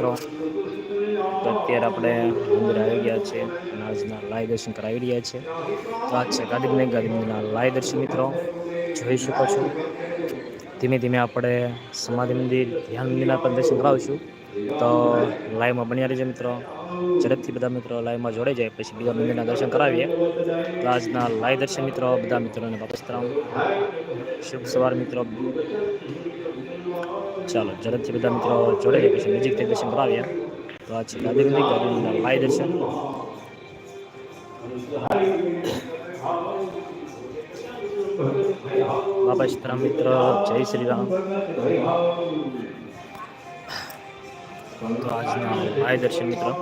મિત્રો. તો અત્યારે આપણે મંદિર આવી ગયા છે અને આજના લાય દર્શન કરાવી રહ્યા છે. તો આજ છે ગાંધીનગર ગાંધીનગરના લાય દર્શન મિત્રો. જોઈ શકો છો. ધીમે ધીમે આપણે સમાધિ મંદિર, ધ્યાન મંદિરના પણ દર્શન કરાવીશું. તો લાઈવમાં બન્યા રહેજો મિત્રો. ઝડપથી બધા મિત્રો લાઈવમાં જોડાઈ જાય, પછી બીજા મંદિરના દર્શન કરાવીએ. તો આજના લાઈવ દર્શન મિત્રો, બધા મિત્રોને વાપસ કરાવું. શુભ સવાર મિત્રો. ચાલો, ઝડપથી બધા મિત્રો જોડે જાય પછી નજીકથી દર્શન કરાવીએ તો આ છે ગાંધી મંદિર લાઈ દર્શન બાબા સીતારામ મિત્ર, જય શ્રી રામ તો આજના લાઈ દર્શન મિત્રો.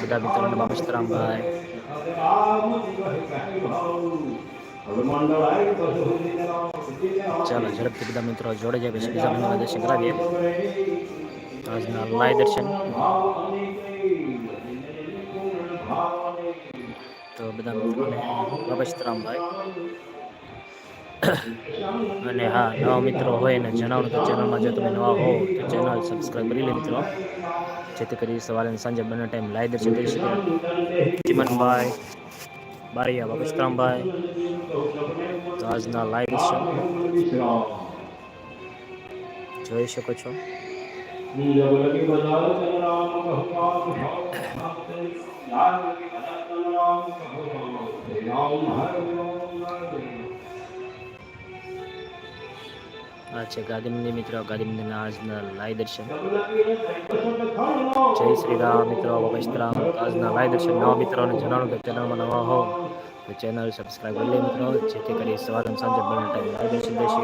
બધા મિત્રોને બાબા સીતારામભાઈ ચાલો, ઝડપથી બધા મિત્રો જોડે જાય પછી બીજા મંદિરના દર્શન કરાવીએ. આજના લાય દર્શન. તો બધા મિત્રોને, બાબા અને હા, નવા મિત્રો હોય ને જણાવો તો ચેનલમાં જો તમે નવા હો, તો ચેનલ સબસ્ક્રાઈબ કરી લે મિત્રો. જેથી કરી સવારે અને સાંજે બંને ટાઈમ લાઈવ દર્શન કરી શકે ચિમનભાઈ બારૈયા બાબા સીતારામભાઈ તો આજના લાઈવ દર્શન. જોઈ શકો છો. આ છે ગાંધી મંદિર મિત્રો ગાંધી મંદિરના આજના લાઈવ દર્શન. જય શ્રી રામ મિત્રો બાબા આજના લાઈવ દર્શન નવા મિત્રોને જણાવું કે ચેનલમાં નવા હો, તો ચેનલ સબસ્ક્રાઈબ કરી લે મિત્રો, જેથી કરી સવારે અને સાંજે બંને ટાઈમ લાઈવ દર્શન દેશે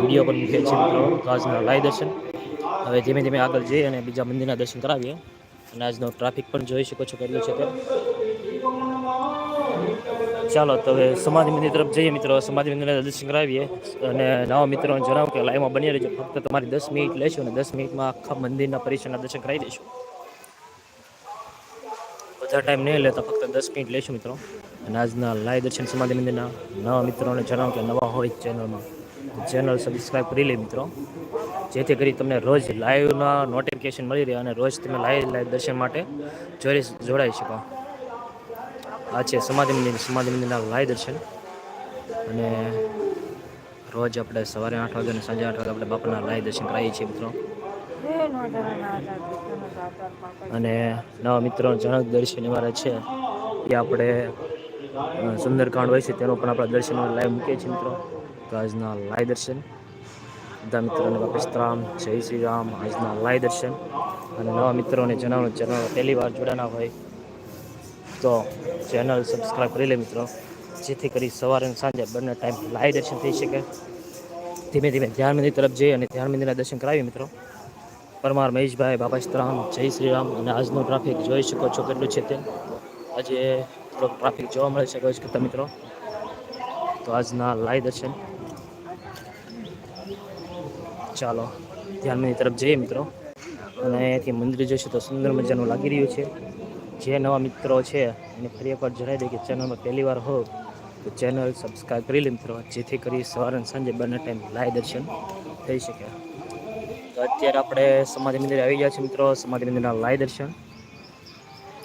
વીડિયો પણ મૂકીએ છે મિત્રો આજના લાઈવ દર્શન. હવે ધીમે ધીમે આગળ જઈએ અને બીજા મંદિરના દર્શન કરાવીએ. અને આજનો ટ્રાફિક પણ જોઈ શકો છો કેટલું છે તે. ચાલો, તો હવે સમાધિ મંદિર તરફ જઈએ મિત્રો. સમાધિ મંદિરના દર્શન કરાવીએ અને નવા મિત્રોને જણાવું કે લાઈવમાં બની રહેજો. ફક્ત તમારી દસ મિનિટ લેશો અને દસ મિનિટમાં આખા મંદિરના પરિસરના દર્શન કરાવી દઈશું વધારે ટાઈમ નહીં લેતા, ફક્ત દસ મિનિટ લેશું મિત્રો. અને આજના લાઈવ દર્શન સમાધિ મંદિરના નવા મિત્રોને જણાવું કે નવા હોય ચેનલમાં ચેનલ સબસ્ક્રાઈબ કરી લે મિત્રો. જેથી કરી તમને રોજ લાઈવના નોટિફિકેશન મળી રહે અને રોજ તમે લાઈવ લાઈવ દર્શન માટે જોડાઈ શકો. આ છે સમાધિ મંદિર. સમાધિ મંદિરના લાય દર્શન અને રોજ આપણે સવારે આઠ વાગે અને સાંજે આઠ વાગે આપણે બાપાના લાય દર્શન કરાવીએ છીએ મિત્રો. અને નવા મિત્રો જણક દર્શન અમારા છે. એ આપણે સુંદરકાંડ હોય છે તેનો પણ આપણા દર્શન લાઈવ મૂકીએ છીએ મિત્રો. તો આજના લાય દર્શન બધા મિત્રોને વાપસ રામ જય શ્રી રામ આજના લાય દર્શન અને નવા મિત્રોને જણાવવાનું ચેનલ પહેલી વાર જોડાના હોય તો ચેનલ સબસ્ક્રાઈબ કરી લે મિત્રો. જેથી કરી સવારે અને સાંજે બંને ટાઈમ લાઈવ દર્શન થઈ શકે. ધીમે ધીમે ધ્યાન મંદિર તરફ જઈએ અને ધ્યાન મંદિરના દર્શન કરાવીએ મિત્રો. પરમાર મહેશભાઈ બાબા શ્રામ જય શ્રી રામ અને આજનો ટ્રાફિક જોઈ શકો છો કેટલું છે તે. આજે થોડોક ટ્રાફિક જોવા મળે છે રોજ કરતા મિત્રો. તો આજના લાઈવ દર્શન. ચાલો, ધ્યાન મંદિર તરફ જઈએ મિત્રો. અને અહીંયાથી મંદિર જોઈશું તો સુંદર મજાનું લાગી રહ્યું છે. જે નવા મિત્રો છે, એને ફરી એકવાર જણાવી દે કે ચેનલમાં પહેલી વાર હો, તો ચેનલ સબસ્ક્રાઈબ કરી લે મિત્રો. જેથી કરી સવારે અને સાંજે બંને ટાઈમ લાઈવ દર્શન થઈ શકે. તો અત્યારે આપણે સમાધિ મંદિર આવી ગયા છે મિત્રો. સમાધિ મંદિરના લાઈવ દર્શન.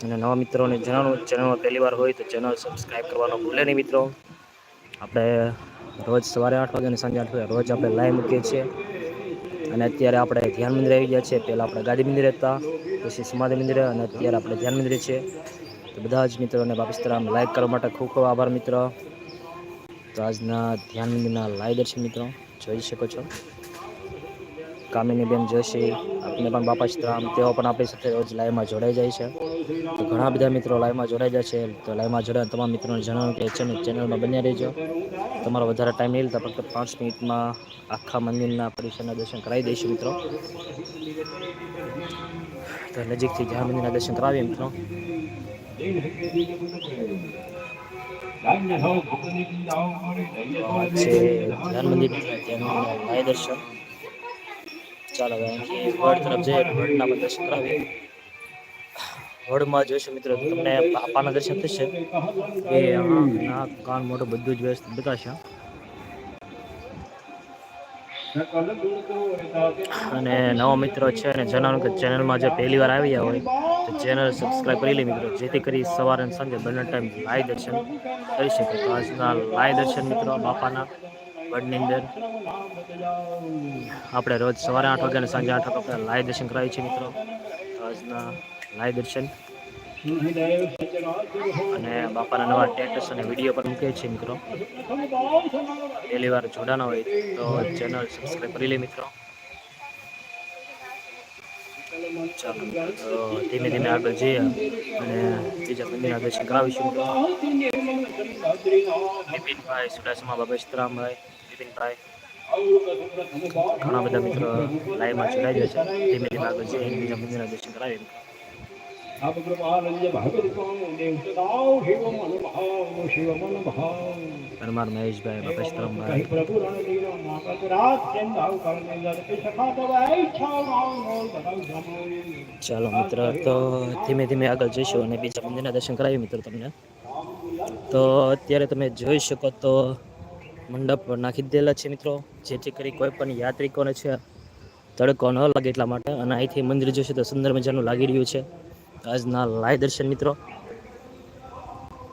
અને નવા મિત્રોને જણાવું ચેનલમાં પહેલી વાર હોય તો ચેનલ સબસ્ક્રાઈબ કરવાનો ભૂલે નહીં મિત્રો. આપણે રોજ સવારે આઠ વાગે અને સાંજે આઠ વાગે રોજ આપણે લાઈવ મૂકીએ છીએ. અને અત્યારે આપણે ધ્યાન મંદિર આવી ગયા છે. પહેલાં આપણે ગાદી મંદિર હતા, પછી સમાધિ મંદિરે અને અત્યારે આપણે ધ્યાન મંદિરે છે. તો બધા જ મિત્રોને બાપિસ્તરામ લાઈક કરવા માટે ખૂબ ખૂબ આભાર મિત્રો. તો આજના ધ્યાન મંદિરના લાઈવ દર્શન મિત્રો જોઈ શકો છો. કામિની બેન જોશી આપને પણ બાપા શ્રામ તેઓ પણ આપણી સાથે રોજ લાઈવમાં જોડાઈ જાય છે. તો ઘણા બધા મિત્રો લાઈવમાં જોડાઈ જાય છે તો લાઈવમાં જોડાયા તમામ મિત્રોને જણાવ્યું કે ચેનલ ચેનલમાં બન્યા રહેજો. તમારો વધારે ટાઈમ નહીં લેતા ફક્ત પાંચ મિનિટમાં આખા મંદિરના પરિસરના દર્શન કરાવી દઈશું મિત્રો. તો નજીકથી જ્યાં મંદિરના દર્શન કરાવીએ મિત્રો. છે ધ્યાન મંદિર ત્યાંનું દર્શન. ચાલો વડ તરફ જઈએ વડના પણ દર્શન કરાવીએ. હોડમાં જોઈશું મિત્રો તમને પાપાના દર્શન થશે. એ નાક કાન મોઢું બધું જ વ્યવસ્થિત બતાવશે. અને નવા મિત્રો છે અને જણાવું કે ચેનલમાં જે પહેલી વાર આવ્યા હોય તો ચેનલ સબસ્ક્રાઈબ કરી લે મિત્રો જેથી કરી સવારે અને સાંજે બંને ટાઈમ લાઈવ દર્શન કરી શકે. તો આજના લાઈવ દર્શન મિત્રો બાપાના. ગઢની અંદર. આપણે રોજ સવારે આઠ વાગ્યા અને સાંજે આઠ વાગે આપણે લાઈવ દર્શન કરાવીએ છીએ મિત્રો. આજના લાઈવ દર્શન. અને બાપાના નવા ટેટસ અને વીડિયો પર મૂકે છે મિત્રો. પહેલી વાર જોડાના હોય તો ચેનલ સબસ્ક્રાઈબ કરી લે મિત્રો. ચાલો ધીમે ધીમે આગળ જઈએ અને બીજા દર્શન કરાવીશું. મિત્રો બિપિનભાઈ સુડાસમા બાબેશરામભાઈ બિપિનભાઈ ઘણા બધા મિત્રો લાઈવમાં જોડાઈ ગયા છે. ધીમે ધીમે આગળ છે એકબીજા બીજા મંદિરના દર્શન કરાવી પરમાર મહેશભાઈ બાબેશરામભાઈ ચાલો મિત્ર, તો ધીમે ધીમે આગળ જઈશું અને બીજા મંદિરના દર્શન કરાવી મિત્રો તમને. તો અત્યારે તમે જોઈ શકો તો મંડપ નાખી દેલા છે મિત્રો. જેથી કરી કોઈ પણ યાત્રિકોને છે તડકો ન લાગે એટલા માટે અને અહીંથી મંદિર જોશે તો સુંદર મજાનું લાગી રહ્યું છે. આજના લાય દર્શન મિત્રો.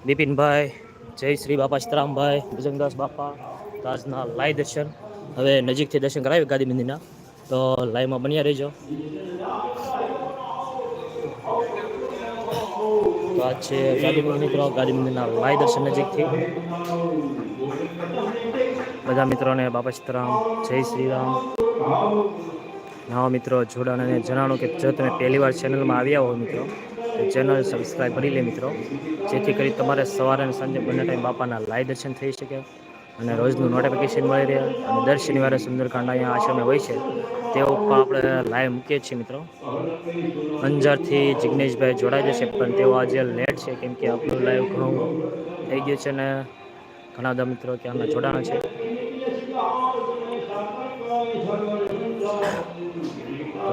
બિપિનભાઈ, જય શ્રી બાપા સીતારામભાઈ ભુજંગદાસ બાપા આજના લાય દર્શન. હવે નજીકથી દર્શન કરાવ્યું ગાદી મંદિરના. તો લાઈવમાં બન્યા રહેજો. તો આ છે ગાદી મંદિર મિત્રો. ગાદી મંદિરના લાય દર્શન નજીકથી. બધા મિત્રોને બાપા સીતારામ જય શ્રી રામ. નવા મિત્રો જોડાણ અને જણાવો કે જો તમે પહેલી વાર ચેનલમાં આવ્યા હો મિત્રો, તો ચેનલ સબસ્ક્રાઈબ કરી લે મિત્રો. જેથી કરી તમારે સવારે અને સાંજે બંને ટાઈમ બાપાના લાઈવ દર્શન થઈ શકે અને રોજનું નોટિફિકેશન મળી રહે. અને દર શનિવારે સુંદરકાંડ અહીંયા આશ્રમે હોય છે તેઓ પણ આપણે લાઈવ મૂકીએ છીએ મિત્રો. અંજારથી જિગ્નેશભાઈ જોડાઈ જશે, પણ તેઓ આજે લેટ છે, કેમ કે આપણું લાઈવ ઘણું થઈ ગયું છે અને ઘણા બધા મિત્રો ત્યાંના જોડાણ છે. તો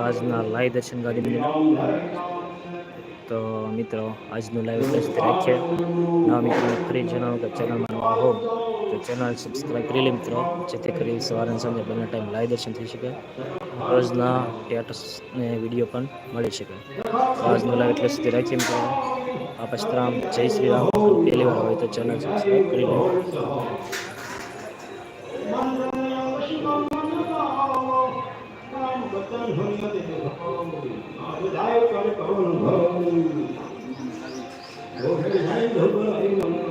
આજના લાઈવ દર્શન ગાડી મંદિર તો મિત્રો, આજનું લાઈવ સુધી રાખીએ. ના મિત્રો ફરી જણાવું કે ચેનલમાં નવા હો, તો ચેનલ સબસ્ક્રાઈબ કરી લે મિત્રો, જેથી કરી સવારે સાંજે બંને ટાઈમ લાઈવ દર્શન થઈ શકે. રોજના સ્ટેટસ ને વીડિયો પણ મળી શકે. આજનું લાઈવ એટલે સુધી રાખીએ મિત્રો. આપસ રામ જય શ્રી રામ. પહેલી વાર હોય તો ચેનલ સબસ્ક્રાઈબ કરી લે. पतन भगवते आदाय कर पवन भव ओ हरि हरि भगवान